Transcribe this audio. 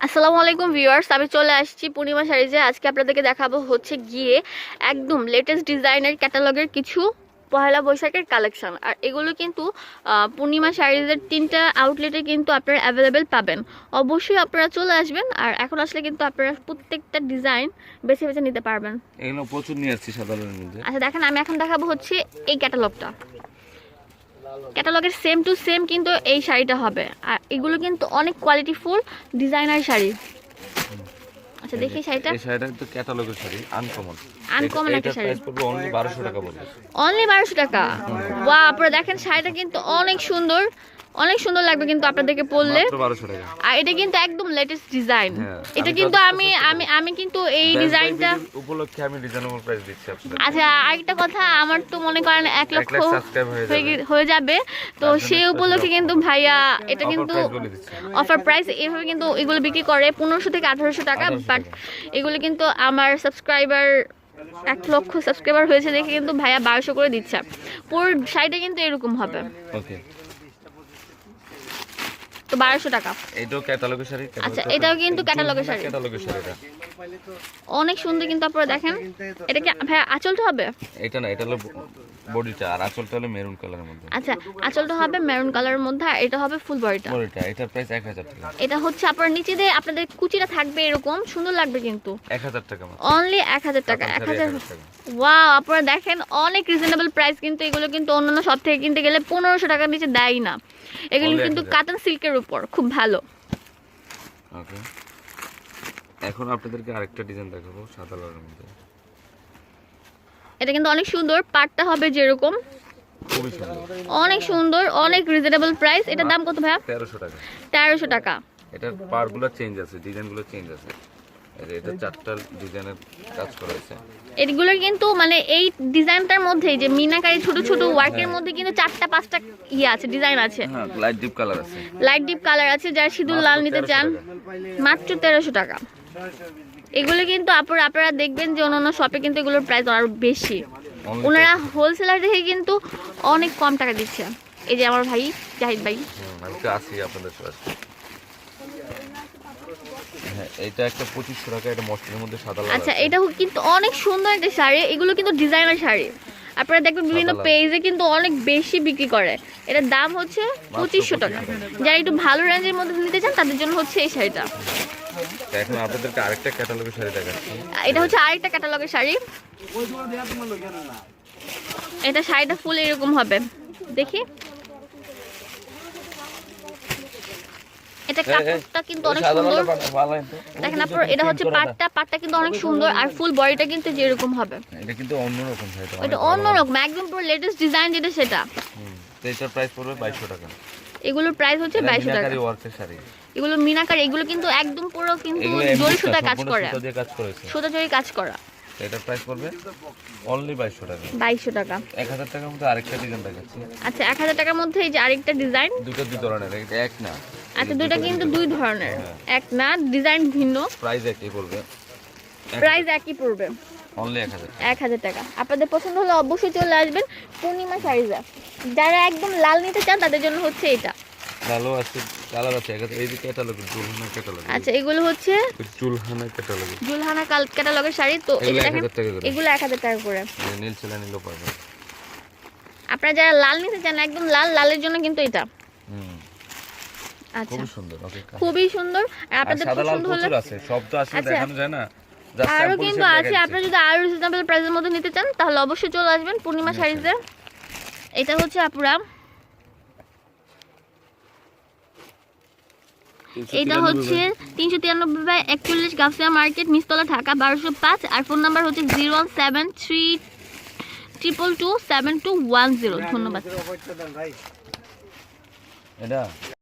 আসসালামু আলাইকুম ভিউয়ার্স আমি চলে আসছি পূর্ণিমা শাড়িজে। আজকে আপনাদেরকে দেখাবো হচ্ছে গিয়ে একদম লেটেস্ট ডিজাইনের ক্যাটালগের কিছু পহেলা বৈশাখের কালেকশন আর এগুলো কিন্তু পূর্ণিমা শাড়িজের তিনটা আউটলেটে কিন্তু আপনারা অ্যাভেলেবেল পাবেন। অবশ্যই আপনারা চলে আসবেন আর এখন আসলে কিন্তু আপনারা প্রত্যেকটা ডিজাইন বেছে বেছে নিতে পারবেন। এগুলো প্রচুর নিয়ে আসছি সাধারণের মধ্যে। আচ্ছা দেখেন আমি এখন দেখাবো হচ্ছে এই ক্যাটালগটা ক্যাটালগের সেম টু সেম কিন্তু এই শাড়িটা হবে। আর এগুলো কিন্তু অনেক কোয়ালিটি ফুল ডিজাইনার শাড়ি। আচ্ছা দেখি শাড়িটা। এই শাড়িটা তো ক্যাটালগের শাড়ি আনকমন আনকমন একটা শাড়ি। প্রাইস পড়বে অনলি 1200 টাকা পড়বে অনলি 1200 টাকা। ওয়া আপনারা দেখেন শাড়িটা কিন্তু অনেক সুন্দর। অনেক সুন্দর লাগবে কিন্তু আপনাদেরকে পরলে মাত্র 1200 টাকা। আর এটা কিন্তু একদম লেটেস্ট ডিজাইন হ্যাঁ, এটা কিন্তু আমি আমি আমি কিন্তু এই ডিজাইনটা উপলক্ষে আমি রিজনেবল প্রাইস দিচ্ছি আপনাদের। আচ্ছা আরেকটা কথা আমার তো মনে করেন এক লক্ষ লাখ হয়ে যাবে। তো সেই উপলক্ষে কিন্তু ভাইয়া এটা কিন্তু অফার প্রাইস এভাবে কিন্তু এগুলো বিক্রি করে পনেরোশো থেকে আঠারোশো টাকা বাট এগুলো কিন্তু আমার সাবস্ক্রাইবার এক লক্ষ সাবস্ক্রাইবার হয়েছে দেখে কিন্তু ভাইয়া বারোশো করে দিচ্ছে। পুরো শাড়িটা কিন্তু এরকম হবে। ওকে তো বারোশো টাকা। এইটাও ক্যাটালগের শাড়ি আচ্ছা, এটাও কিন্তু এর শাড়ি। ক্যাটালগের অনেক সুন্দর কিন্তু আপনারা দেখেন। এটা কি ভাইয়া আঁচলটা হবে? এটা না এটা হলো বডিটা আর আঁচলটা হলো মেরুন কালারের মধ্যে। আচ্ছা আঁচলটা হবে মেরুন কালারের মধ্যে আর এটা হবে ফুল বডিটা বডিটা এটার প্রাইস 1000 টাকা। এটা হচ্ছে আপনার নিচে দিয়ে আপনাদের কুচিটা থাকবে এরকম সুন্দর লাগবে কিন্তু। 1000 টাকা অনলি এক হাজার টাকা এক হাজার 1000 ওয়াও আপনারা দেখেন অনেক রিজনেবল প্রাইস কিন্তু এগুলো কিন্তু অন্যান্য সব থেকে কিনতে গেলে পনেরোশো টাকার নিচে দেয় না। এগুলো কিন্তু 1000 কাতান সিল্কের উপর খুব ভালো। ওকে। এখন আপনাদেরকে আরেকটা ডিজাইন দেখাবো সাদা লালের মধ্যে। এটা কিন্তু অনেক সুন্দর পাটটা হবে যেরকম। অনেক সুন্দর অনেক রিজনেবল প্রাইস এটার দাম কত ভাইয়া? 1300 টাকা। 1300 টাকা। এটার পার্টগুলো চেঞ্জ আছে ডিজাইনগুলো চেঞ্জ আছে। এটা চারটা ডিজাইনের কাজ করা আছে এগুলোর কিন্তু মানে এই ডিজাইনটার মধ্যে যে মিনাকারি ছোট ছোট ওয়ার্কের মধ্যে কিন্তু চারটা পাঁচটা ইয়ে আছে ডিজাইন আছে। হ্যাঁ লাইট ডিপ কালার আছে। লাইট ডিপ কালার আছে যারা সিঁদুর লাল নিতে চান। মাত্র তেরোশো টাকা। এগুলো কিন্তু আপনারা আপনারা দেখবেন যে অন্যান্য শপে কিন্তু এগুলোর প্রাইস আরও বেশি। ওনারা হোলসেলার দেখে কিন্তু অনেক কম টাকা দিচ্ছে। এই যে আমার ভাই জাহিদ ভাই। আপনাদের হ্যাঁ এটা একটা পঁচিশশো টাকা এটা মসলিনের মধ্যে সাদা আচ্ছা এটা কিন্তু অনেক সুন্দর একটা শাড়ি এগুলো কিন্তু ডিজাইনার শাড়ি। আপনারা দেখবেন বিভিন্ন পেজে কিন্তু অনেক বেশি বিক্রি করে। এটার দাম হচ্ছে পঁচিশশো টাকা। যারা একটু ভালো রেঞ্জের মধ্যে নিতে চান তাদের জন্য হচ্ছে এই শাড়িটা। এখন আপনাদেরকে আরেকটা ক্যাটালগের শাড়ি দেখাচ্ছি। এটা হচ্ছে আরেকটা ক্যাটালগের শাড়ি। এটা শাড়িটা ফুল এরকম হবে। দেখি। এটা কাপড়টা কিন্তু অনেক সুন্দর। দেখেন আপনার এটা হচ্ছে পাটটা পাটটা কিন্তু অনেক সুন্দর। আর ফুল বডিটা কিন্তু যেরকম হবে। এটা কিন্তু অন্যরকম এটা অন্যরকম একদম পুরো লেটেস্ট ডিজাইন যেটা সেটা। এটার প্রাইস পড়বে বাইশশো টাকা। এগুলোর প্রাইস হচ্ছে টাকা। এগুলো মিনাকার এগুলো কিন্তু একদম পুরো কিন্তু জরি সুতা কাজ করে। সুতা কাজ জরি কাজ করা। এটার প্রাইস পড়বে অনলি বাইশশো টাকা। বাইশশো টাকা। এক হাজার টাকার মধ্যে আরেকটা ডিজাইন দেখাচ্ছি। আচ্ছা এক হাজার টাকার মধ্যে এই যে আরেকটা ডিজাইন দুটো দুই ধরনের এক না। আচ্ছা দুইটা কিন্তু দুই ধরনের। এক না ডিজাইন ভিন্ন। প্রাইস একই পড়বে। প্রাইস একই পড়বে। অনলি এক হাজার এক হাজার টাকা। আপনাদের পছন্দ হলে অবশ্যই চলে আসবেন পূর্ণিমা শাড়িজা যারা একদম লাল নিতে চান তাদের জন্য হচ্ছে এটা। কালো আছে কালার আছে। এই যে ক্যাটালগ জুলহানা ক্যাটালগ আচ্ছা এগুলো হচ্ছে জুলহানা ক্যাটালগ জুলহানা কাল ক্যাটালগের শাড়ি। তো এগুলো যে এক দেখেন হাজার টাকা করে। এগুলো এক হাজার টাকা করে। নীল ছেলে নিলেও পারবে আপনারা যারা লাল নিতে চান একদম লাল লালের জন্য কিন্তু এটা। আচ্ছা। খুবই সুন্দর ওকে খুবই সুন্দর। আর আপনাদের পছন্দ হলে আছে সব তো আসলে আচ্ছা। দেখানো যায় না। আরও কিন্তু আছে। আপনারা যদি আরও রিজনেবল প্রাইসের মধ্যে নিতে চান তাহলে অবশ্যই চলে আসবেন পূর্ণিমা শাড়িতে। এটা হচ্ছে আপুরা। এটা হচ্ছে তিনশো তিরানব্বই বাই একচল্লিশ গাফিয়া মার্কেট নিস্তলা ঢাকা বারোশো পাঁচ আর ফোন নাম্বার হচ্ছে zero one seven three triple two seven two one zero. ধন্যবাদ।